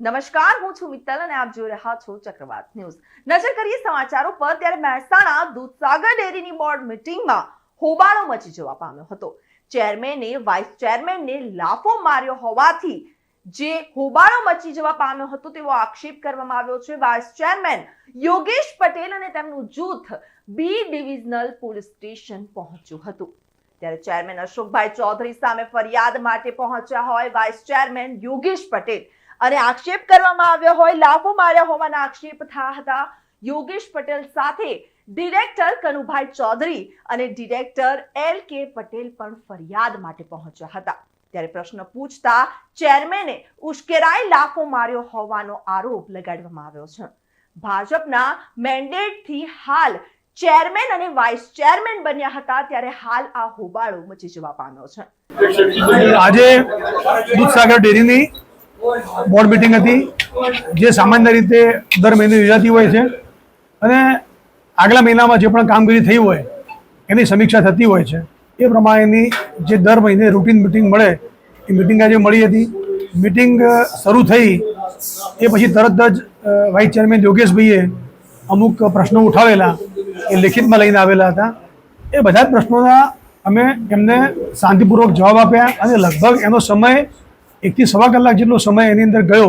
નમસ્કાર, હું છું મિત્તલ અને આપ જોઈ રહ્યા છો ચક્રવાત ન્યૂઝ. નજર કરીએ સમાચારો પર, ત્યારે મહેસાણા દૂધસાગર ડેરીની બોર્ડ મિટિંગમાં હોબાળો મચી જવા પામ્યો હતો. ચેરમેને, વાઇસ ચેરમેનને લાફો માર્યો હોવાથી જે હોબાળો મચી જવા પામ્યો હતો તેવો આક્ષેપ કરવામાં આવ્યો છે. વાઇસ ચેરમેન યોગેશ પટેલ અને તેમનું જૂથ બી ડિવિઝનલ પોલીસ સ્ટેશન પહોંચ્યું હતું. ત્યારે ચેરમેન અશોકભાઈ ચૌધરી સામે ફરિયાદ માટે પહોંચ્યા હોય, વાઇસ ચેરમેન યોગેશ પટેલ અને આક્ષેપ કરવામાં આવ્યો હોય, લાફો માર્યા હોવાના આક્ષેપ થયા હતા. યોગેશ પટેલ સાથે ડિરેક્ટર કનુભાઈ ચૌધરી અને ડિરેક્ટર એલ કે પટેલ પણ ફરિયાદ માટે પહોંચ્યા હતા. ત્યારે પ્રશ્ન પૂછતા ચેરમેને ઉશ્કેરાઈ લાફો માર્યો હોવાનો આરોપ લગાડવામાં આવ્યો છે. ભાજપના મેન્ડેટથી હાલ ચેરમેન અને વાઇસ ચેરમેન બન્યા હતા, ત્યારે હાલ આ હોબાળો મચી જવા પામ્યો છે. આજે દૂધસાગર ડેરીની બોર્ડ મિટિંગ હતી, જે સામાન્ય રીતે દર મહિને યોજાતી હોય છે. અને આગલા મહિનામાં જે પણ કામગીરી થઈ હોય, એની સમીક્ષા થતી હોય છે. એ પ્રમાણેની જે દર મહિને રૂટીન મિટિંગ મળે, એ મિટિંગ આજે મળી હતી. મિટિંગ શરૂ થઈ, એ પછી તરત જ વાઇસ ચેરમેન યોગેશભાઈએ અમુક પ્રશ્નો ઉઠાવેલા, એ લેખિતમાં લઈને આવેલા હતા. એ બધા જ પ્રશ્નોના અમે એમને શાંતિપૂર્વક જવાબ આપ્યા અને લગભગ એનો સમય એકથી સવા કલાક જેટલો સમય એની અંદર ગયો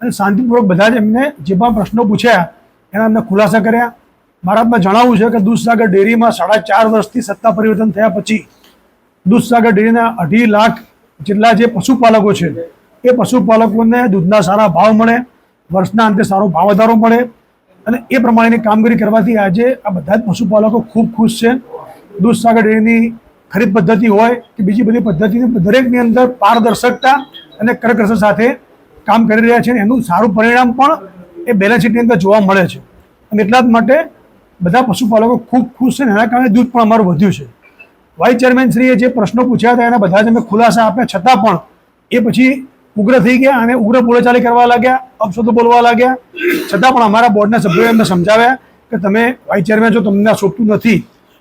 અને શાંતિપૂર્વક બધા જ એમને જે પણ પ્રશ્નો પૂછ્યા, એના અમને ખુલાસા કર્યા. મારા હાથમાં જણાવવું છે કે દૂધસાગર ડેરીમાં સાડા ચાર વર્ષથી સત્તા પરિવર્તન થયા પછી દૂધસાગર ડેરીના અઢી લાખ જેટલા જે પશુપાલકો છે, એ પશુપાલકોને દૂધના સારા ભાવ મળે, વર્ષના અંતે સારો ભાવ વધારો મળે અને એ પ્રમાણેની કામગીરી કરવાથી આજે આ બધા જ પશુપાલકો ખૂબ ખુશ છે. દૂધસાગર ડેરીની ખરીદ પદ્ધતિ હોય કે બીજી બધી પદ્ધતિની, દરેકની અંદર પારદર્શકતા અને કરકસર સાથે કામ કરી રહ્યા છે. એનું સારું પરિણામ પણ એ બેલેન્સ શીટની અંદર જોવા મળે છે. અને એટલા જ માટે બધા પશુપાલકો ખૂબ ખુશ છે એના કારણે દૂધ પણ અમારું વધ્યું છે. વાઇસ ચેરમેનશ્રીએ જે પ્રશ્નો પૂછ્યા હતા, એના બધા જ અમે ખુલાસા આપ્યા. છતાં પણ એ પછી ઉગ્ર થઈ ગયા અને ઉગ્ર બોલાચાલી કરવા લાગ્યા, અપશબ્દો બોલવા લાગ્યા. છતાં પણ અમારા બોર્ડના સભ્યોએ એમને સમજાવ્યા કે તમે વાઇસ ચેરમેન છો, તમને શોભતું નથી.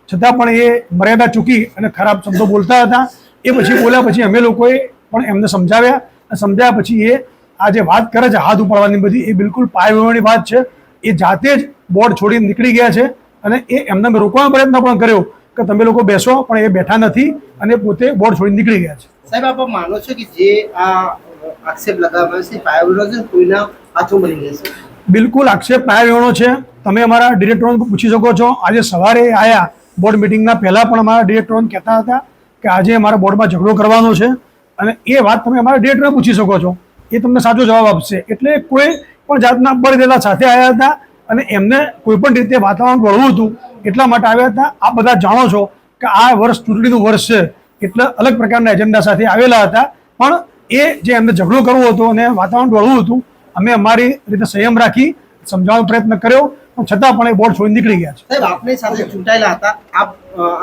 છતાં પણ એ મર્યાદા ચૂકી અને ખરાબ શબ્દો બોલતા હતા. એ પછી બોલ્યા પછી અમે લોકોએ પણ એમને સમજાવ્યા. અને સમજાવ્યા પછી એ આ જે વાત કરે છે હાથ ઉપાડવાની બધી એ બિલકુલ પાયવેવાની વાત છે. એ જાતે જ બોર્ડ છોડીને નીકળી ગયા છે અને એ એમને મેં રોકવાનો પ્રયત્ન પણ કર્યો કે તમે લોકો બેસો પણ એ બેઠા નથી અને પોતે બોર્ડ છોડીને નીકળી ગયા છે. સાહેબ આપ માનો છો કે જે આ આક્ષેપ લગાવવામાં છે પાયાવિરોધ છે કોઈના હાથો બની જશે બિલકુલ આક્ષેપ પાયાવેણો છે. તમે અમારા ડિરેક્ટરોને પૂછી શકો છો. આજે સવારે આયા બોર્ડ મિટિંગના પહેલાં પણ અમારા ડિરેક્ટરોને કહેતા હતા કે આજે અમારા બોર્ડમાં ઝઘડો કરવાનો છે. અને એ વાત તમે અમારા ડિરેક્ટરને પૂછી શકો છો. એ તમને સાચો જવાબ આપશે. એટલે કોઈ પણ જાતના બળદેલા સાથે આવ્યા હતા અને એમને કોઈ પણ રીતે વાતાવરણ વળવું હતું એટલા માટે આવ્યા હતા. આ બધા જાણો છો કે આ વર્ષ ચૂંટણીનું વર્ષ છે. એટલે અલગ પ્રકારના એજન્ડા સાથે આવેલા હતા. પણ એ જે એમને ઝઘડો કરવો હતો અને વાતાવરણ વળવું હતું, અમે અમારી રીતે સંયમ રાખી સમજાવવાનો પ્રયત્ન કર્યો. પણ છતાં પણ એ બોર્ડ છોડી નીકળી ગયા છે. આપની સાથે ચૂંટાયેલા હતા. આપ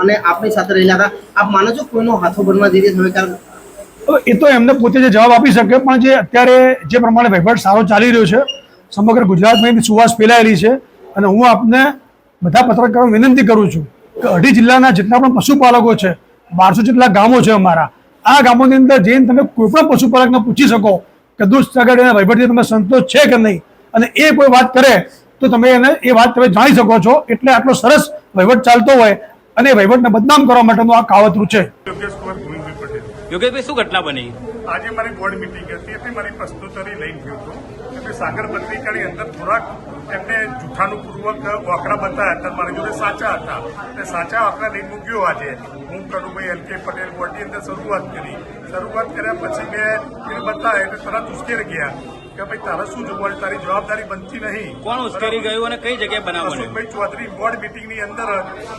અને આપની સાથે રહેલા હતા. આપ માનો છો કોઈનો હાથો બનવા જઈ રહ્યા એ તો એમને પોતે જે જવાબ આપી શકે, પણ જે અત્યારે જે પ્રમાણે વહીવટ સારો ચાલી રહ્યો છે, સમગ્ર ગુજરાતમાં એની સુવાસ ફેલાયેલી છે, અને હું આપને બધા પત્રકારો વિનંતી કરું છું કે અઢી જિલ્લાના જેટલા પણ પશુપાલકો છે, બારસો જેટલા ગામો છે અમારા, આ ગામોની અંદર જઈને તમે કોઈ પણ પશુપાલકને પૂછી શકો કે દૂધસાગર એના વહીવટથી તમે સંતોષ છે કે નહીં? અને એ કોઈ વાત કરે, તો તમે એને એ વાત તમે જાણી શકો છો, એટલે આટલો સરસ વહીવટ ચાલતો હોય, અને વહીવટને બદનામ કરવા માટેનું આ કાવતરું છે યોગેશ કુમાર ગોવિંદભાઈ પટેલ યોગેશભાઈ શું ઘટના બની? આજે મારી બોર્ડ મિટિંગ હતી, એટલે મારી પ્રસ્તુતરી લઈને ગયો હતો. એટલે સાગર પત્રિકાની અંદર થોડાક એમને જૂઠાનુપૂર્વક વાકડા બતાવ્યા હતા, મારી જોડે સાચા હતા. એટલે સાચા વાકડા લઈને મૂક્યો આજે. હું કનુભાઈ એલ કે પટેલ બોર્ડની અંદર શરૂઆત કરી. શરૂઆત કર્યા પછી મેં બતાવ્યા, એટલે તરત ઉશ્કેર ગયા. કે ભાઈ તારે શું જોવાનું તારી જવાબદારી બનતી નહીં. કોણ ઉશ્કેરી ગયું અને કઈ જગ્યાએ બનાવવાનું? ભાઈ ચૌધરી બોર્ડ મિટિંગની અંદર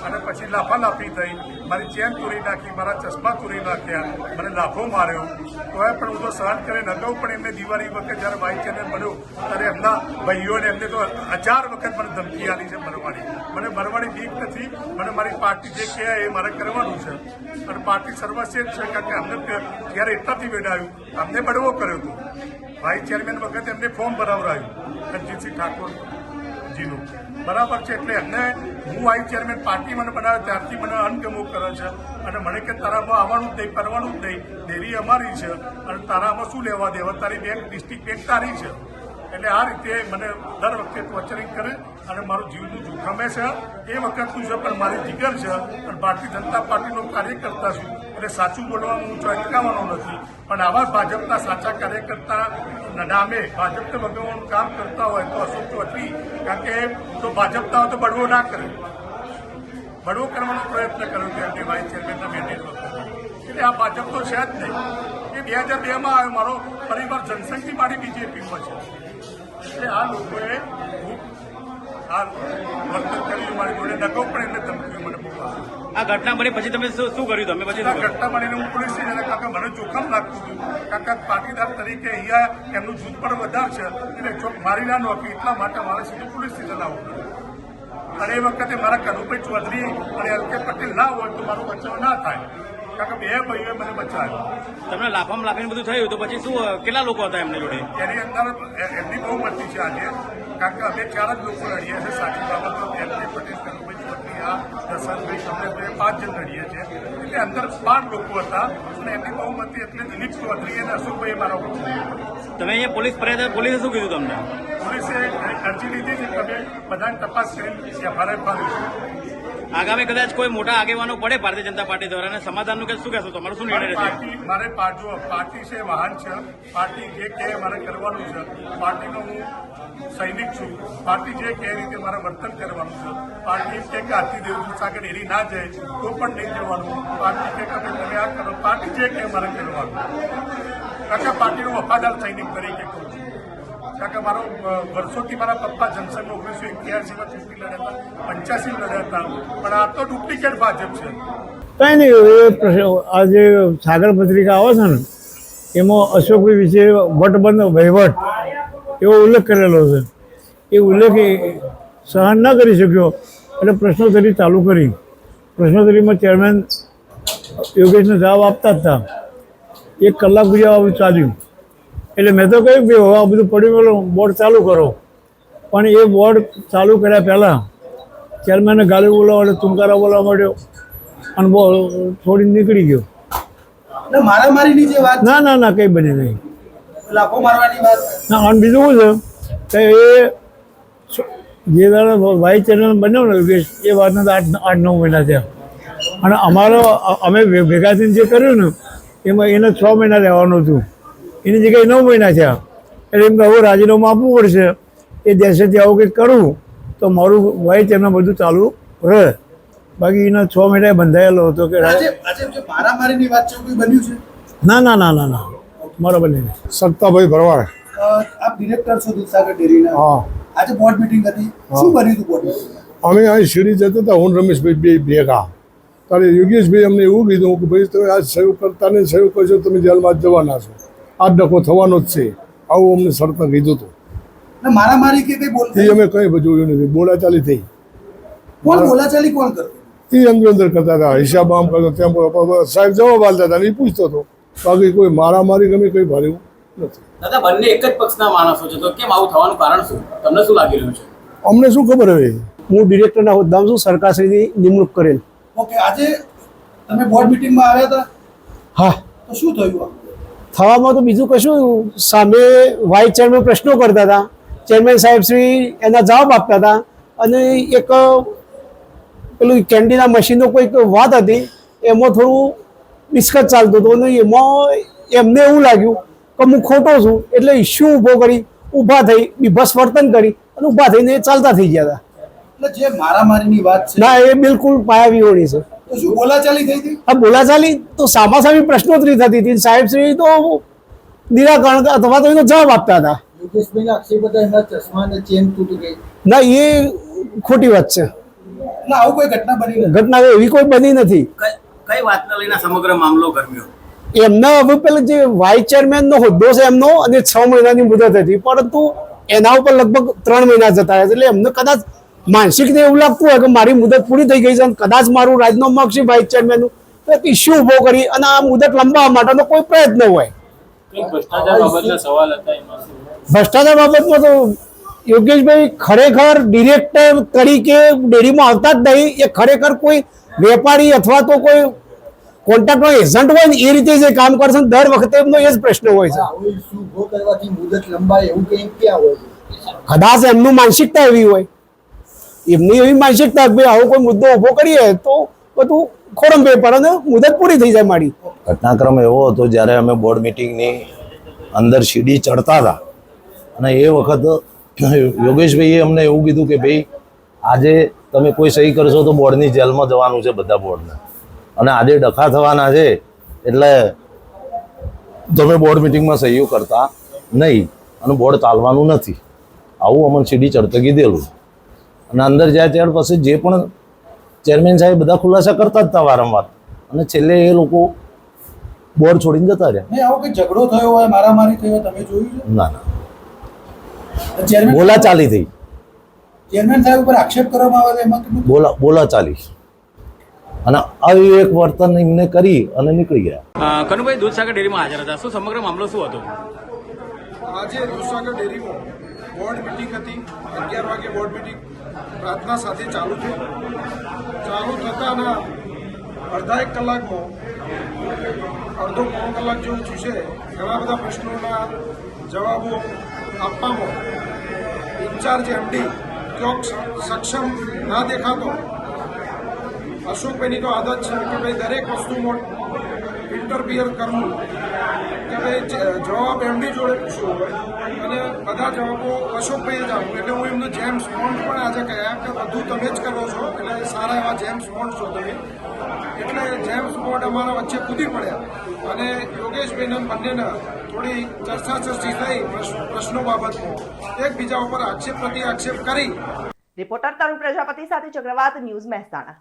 અને પછી લાફા લાફી થઈ. મારી ચેન તોડી નાખી મારા ચશ્મા તોડી નાખ્યા મને લાફો માર્યો. તોય પણ હું તો સહન કરીને અગાઉ પણ એમને દિવાળી વખત જ્યારે વાઇસ ચેનલ બન્યો ત્યારે એમના ભાઈઓને એમને તો હજાર વખત મને ધમકી આવી છે મરવાની મને મરવાની બીક નથી મને મારી પાર્ટી જે કહે એ મારે કરવાનું છે. અને પાર્ટી સર્વશ્રેષ્ઠ છે કારણ કે અમને ત્યારે એટલાથી વેડાયું. અમને બળવો કર્યો હતો. વાઇસ ચેરમેન વખતે એમને ફોર્મ ભરાવરાયું રણજીતસિંહ ઠાકોર જીનું બરાબર છે, એટલે એમને હું વાઇસ ચેરમેન પાર્ટી મને બનાવે ત્યારથી મને અનગમો કરે છે. અને મને કે તારામાં આવવાનું જ નહીં કરવાનું જ નહીં. દેરી અમારી છે. અને તારામાં શું લેવા દેવા? તારી બેંક, ડિસ્ટ્રિક્ટ બેંક તારી છે. એટલે આ રીતે મને દર વખતે ટોર્ચરિંગ કરે અને મારું જીવનું જોખમે છે. એ વખતનું છે, પણ મારી જીગર છે પણ ભારતીય જનતા પાર્ટીનો કાર્યકર્તા છું. એટલે સાચું બોલવાનું હું અટકાવવાનો નથી. પણ આવા ભાજપના સાચા કાર્યકર્તા નામે ભાજપને ભગવવાનું કામ કરતા હોય તો અશોક ચૌધરી, કારણ કે તો ભાજપતા તો બળવો ના કરે. બળવો કરવાનો પ્રયત્ન કર્યો છે એમની વાઇસ ચેરમેનના મેન્ડેટ એટલે આ ભાજપ તો છે જ નહીં. એ બે હજાર બેમાં આવ્યો મારો પરિવાર જનસંઘની મારી બીજેપીમાં છે. એટલે આ લોકોએ આ વર્તન કર્યું મારી જોડે. નગો પણ એમને ધમકીઓ મને આ ઘટના બની પછી તમે શું શું કર્યું તમે? પછી આ ઘટના બનીને હું પોલીસ સ્ટેશને કાકા મને જોખમ લાગતું હતું. કાકા પાટીદાર તરીકે અહીંયા એમનું જૂથ પણ વધારશે. એટલે ચોક મારી ના નોકી એટલા માટે મારે સીધું પોલીસ સ્ટેશન આવવું પડ્યું. અને એ વખતે મારા કનુભાઈ ચૌધરી અને એલ કે પટેલ ના હોય તો મારો બચાવ ના થાય. કાકા બે ભાઈઓએ મને બચાવ્યો. તમને લાફામ લાફીને બધું થયું તો પછી શું કેટલા લોકો હતા એમની જોડે? એની અંદર એમની બહુ મતી છે આજે. કારણ કે અમે ચાર જ લોકો લડીએ છીએ સાચી બાબત તો કે પટેલ કનુભાઈ આ દર્શનભાઈ કમલેશભાઈ પાંચ જણ લડીએ છીએ. એટલે અંદર બાર લોકો હતા અને એમની બહુમતી એટલે દિલીપ ચૌધરી અને અશોકભાઈ મારો તમે અહીંયા પોલીસ ફરિયાદ પોલીસે શું કીધું તમને? પોલીસે અરજી લીધી છે તમે બધાને તપાસ કરી એફઆરઆઈ ફાડી આગામી કદાચ કોઈ મોટા આગેવાનો પડે ભારતીય જનતા પાર્ટી દ્વારા. અને સમાધાનનું કે શું કહેશો? તમારો શું નિર્ણય રહેશે મારે પાર્ટી પાર્ટી છે વાહન છે. પાર્ટી જે કહે મારે કરવાનું છે. પાર્ટીનો હું સૈનિક છું. પાર્ટી જે કહે રીતે મારે વર્તન કરવાનું છે. પાર્ટી કે આરતી દેવજી સાગર એરી ના જાય તો પણ નહીં જવાનું પાર્ટી કે તમે આ કરો. પાર્ટી જે કહે મારે કરવાનું. કારણ કે પાર્ટીનો વફાદાર સૈનિક તરીકે કહું છું. કારણ કે મારો વર્ષોથી મારા પપ્પા જનસંઘ ઓગણીસો એક્યાસીમાં ચૂંટણી લડ્યા હતા પંચ્યાસી લડ્યા હતા. પણ આ તો ડુપ્લિકેટ ભાજપ છે. કાંઈ નહીં એ આ જે સાગર પત્રિકા આવે છે ને, એમાં અશોકભાઈ વિશે વટબંધ, વહીવટ, એવો ઉલ્લેખ કરેલો છે. એ ઉલ્લેખ સહન ન કરી શક્યો, એટલે પ્રશ્નોત્તરી ચાલુ કરી. પ્રશ્નોત્તરીમાં ચેરમેન યોગેશને જવાબ આપતા હતા. એક કલાક સુધી આવું ચાલ્યું. એટલે મેં તો કહ્યું કે હવે આ બધું પડ્યું પેલું બોર્ડ ચાલુ કરો. પણ એ બોર્ડ ચાલુ કર્યા પહેલાં ચેરમેને ગાલી બોલાવવા માટે તુંકારા બોલાવવા માંડ્યો અને બહુ થોડી નીકળી ગયો. ને ના ના ના કંઈ બની નહીં. ના અને બીજું શું છે કે એ જે દાડા વાઇસ ચેનલ બન્યો ને યોગેશ એ વાતના આઠ આઠ નવ મહિના થયા. અને અમારો અમે ભેગા થઈને જે કર્યું ને એમાં એને છ મહિના રહેવાનું હતું. એની જગ્યાએ નવ મહિના થયા. એટલે એમ કે હવે રાજીનામું આપવું પડશે. એ દેશેથી આવું કંઈક કરું તો મારું વાઇસ એમને બધું ચાલુ રહે. બાકી એના છ મહિના બંધાયેલો હતો કે આજે આજે જે મારામારીની વાત છે એવું કંઈ બન્યું છે? ના ના ના ના ના. બરાબર નહીં. સત્તાભાઈ ભરવાડ. આપ ડિરેક્ટર છો દૂધસાગર ડેરીના. હા. આજે બોર્ડ મીટિંગ હતી. શું બન્યું હતું બોર્ડ અમે અહીં શીરી જતા હતા હું રમેશભાઈ બે ભેગા. ત્યારે યોગેશભાઈ અમને એવું કીધું કે ભાઈ તમે આ સહયોગ કરતા ને સહયોગ કરશો તમે જેલમાં જ જવાના છો. આ ડખો થવાનો જ છે. આવું અમને શરતમાં કીધું હતું. મારામારી કે કઈ બોલ એ અમે કંઈ જોયું નથી. બોલાચાલી થઈ. કોણ બોલાચાલી કોણ કરતું એ અંદર અંદર કરતા હતા. હિસાબ આમ કરતો તેમ સાહેબ જવાબ આલતા હતા એ પૂછતો હતો. બાકી કોઈ મારામારી ગમે કંઈ ભાર્યું નથી. દાદા બંને એક જ પક્ષના માણસો છે. તો કેમ આવું થવાનું કારણ શું? તમને શું લાગી રહ્યું છે? અમને શું ખબર હવે? હું ડિરેક્ટરના હોદ્દામાં છું સરકારશ્રીની નિમણૂક કરેલ. ઓકે આજે તમે બોર્ડ મિટિંગમાં આવ્યા હતા? હા. તો શું થયું થવામાં તો બીજું કશું સામે વાઇસ ચેરમેન પ્રશ્નો કરતા હતા. ચેરમેન સાહેબ શ્રી એના જવાબ આપતા હતા. અને એક પેલું કેન્ડીના મશીનનો કોઈક વાત હતી એમાં થોડું ડિસ્કસ ચાલતું હતું. અને એમાં એમને એવું લાગ્યું કે હું ખોટો છું એટલે ઇસ્યુ ઊભો કરી ઊભા થઈ બીભસ વર્તન કરી અને ઊભા થઈને એ ચાલતા થઈ ગયા હતા. એટલે જે મારામારીની વાત છે ના એ બિલકુલ પાયાવિહોણી છે. શું બોલાચાલી થઈ હતી? આ બોલાચાલી તો સામાસામી પ્રશ્નોત્તરી થતી હતી. સાહેબ શ્રી તો નિરાકરણ અથવા તો એનો જવાબ આપતા હતા. યોગેશભાઈના આક્ષેપ હતા એમના ચશ્મા ચેન તૂટી ગઈ. ના એ ખોટી વાત છે. ના આવું કોઈ ઘટના બની નથી. ઘટના એવી કોઈ બની નથી. કઈ કઈ વાતને લઈને સમગ્ર મામલો ગરમ્યો એમના હવે પેલા જે વાઇસ ચેરમેનનો હોદ્દો છે એમનો અને છ મહિનાની મુદત હતી. પરંતુ એના ઉપર લગભગ ત્રણ મહિના જતા રહ્યા એટલે એમને કદાચ માનસિક રીતે એવું લાગતું હોય કે મારી મુદત પૂરી થઈ ગઈ છે અને કદાચ મારું રાજીનામું માગશે વાઇસ ચેરમેનનું તો એક ઇસ્યુ ઊભો કરી અને આ મુદત લંબાવવા માટેનો કોઈ પ્રયત્ન હોય? ભ્રષ્ટાચાર બાબતમાં તો યોગેશભાઈ ખરેખર ડિરેક્ટર તરીકે ડેરીમાં આવતા જ નહીં. એ ખરેખર કોઈ વેપારી અથવા તો કોઈ કોન્ટ્રાક્ટનો એજન્ટ હોય ને એ રીતે જે કામ કરશે ને દર વખતે એમનો એ જ પ્રશ્ન હોય છે. આવો ઇસ્યુ ઊભો કરવાથી મુદત લંબાય એવું કંઈ ક્યાં હોય? છે કદાચ એમનું માનસિકતા એવી હોય. એમની એવી માનસિકતા ભાઈ આવો કોઈ મુદ્દો ઊભો કરીએ તો બધું ખોરમ પેપર અને મુદત પૂરી થઈ જાય મારી. ઘટનાક્રમ એવો હતો જ્યારે અમે બોર્ડ મિટિંગની અંદર સીડી ચડતા હતા. અને એ વખત યોગેશભાઈએ અમને એવું કીધું કે ભાઈ, આજે તમે કોઈ સહી કરશો તો બોર્ડની જેલમાં જવાનું છે બધા બોર્ડને અને આજે ડખા થવાના છે, એટલે તમે બોર્ડ મિટિંગમાં સહીઓ કરતા નહીં અને બોર્ડ ચાલવાનું નથી. આવું અમને સીડી ચડતા કીધેલું. અને અંદર જાય ત્યાર પછી જે પણ ચેરમેન સાહેબ બધા ખુલાસા કરતા જ હતા વારંવાર. અને છેલ્લે એ લોકો બોર છોડીને જતા રહ્યા. આવો કઈ ઝઘડો થયો હોય મારામારી થઈ હોય તમે જોયું ના ના. બોલા ચાલી થઈ. ચેરમેન સાહેબ ઉપર આક્ષેપ કરવામાં આવે એમાં કેટલું બોલા બોલા ચાલી. અને અવિવેક વર્તન એમને કરી અને નીકળી ગયા. કનુભાઈ દૂધસાગર ડેરીમાં હાજર હતા. શું સમગ્ર મામલો શું હતો? આજે દૂધસાગર ડેરીમાં બોર્ડ મિટિંગ હતી, અગિયાર વાગે બોર્ડ મિટિંગ, પ્રાર્થના સાથે ચાલુ થઈ. ચાલુ થતાના અડધા એક કલાકમાં, અડધો પોણો કલાક જેવું ચૂસે ઘણા બધા પ્રશ્નોના જવાબો આપવામાં ઇન્ચાર્જ એમડી ક્યોક સક્ષમ ના દેખાતો. અશોકભાઈની તો આદત છે કે ભાઈ દરેક વસ્તુમાં ઇન્ટરફિયર કરવું. કે જવાબ એમની જોડે પૂછ્યો હોય. અને બધા જવાબો અશોકભાઈએ જ આપ્યો એટલે હું એમનો જેમ્સ બોન્ડ પણ આજે કહ્યા કે બધું તમે જ કરો છો. એટલે સારા એવા જેમ્સ બોન્ડ છો તમે. એટલે જેમ્સ બોન્ડ અમારા વચ્ચે કૂદી પડ્યા. અને યોગેશભાઈને બંનેને થોડી ચર્ચા ચર્ચી થઈ પ્રશ્ન- પ્રશ્નો બાબતમાં એકબીજા ઉપર આક્ષેપ પ્રતિ આક્ષેપ કરી. રિપોર્ટર તરુણ પ્રજાપતિ સાથે ચક્રવાત ન્યૂઝ મહેસાણા.